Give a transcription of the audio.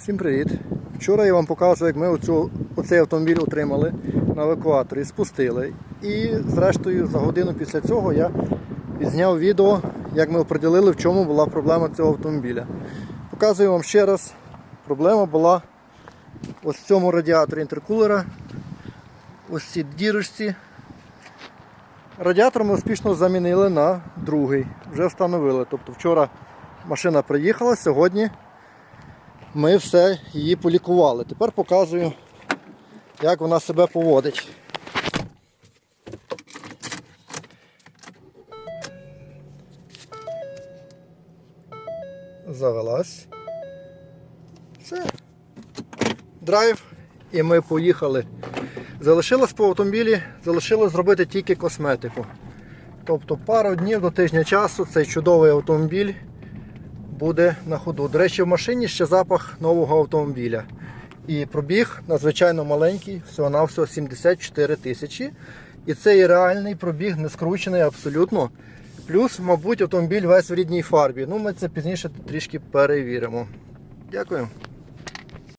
Всім привіт! Вчора я вам показував, як ми оцю, оцей автомобіль отримали на евакуаторі, спустили. І зрештою за годину після цього я відзняв відео, як ми оприділили, в чому була проблема цього автомобіля. Показую вам ще раз. Проблема була ось в цьому радіаторі інтеркулера. Ось ці дірочці. Радіатор ми успішно замінили на другий. Вже встановили. Тобто вчора машина приїхала, сьогодні ми все її полікували. Тепер показую, як вона себе поводить. Завелась. Все. Драйв. І ми поїхали. Залишилось по автомобілі, залишилось зробити тільки косметику. Тобто пару днів до тижня часу цей чудовий автомобіль буде на ходу. До речі, в машині ще запах нового автомобіля. І пробіг надзвичайно маленький, всього-навсього 74 тисячі. І це і реальний пробіг, не скручений абсолютно. Плюс, мабуть, автомобіль весь в рідній фарбі. Ну, ми це пізніше трішки перевіримо. Дякую.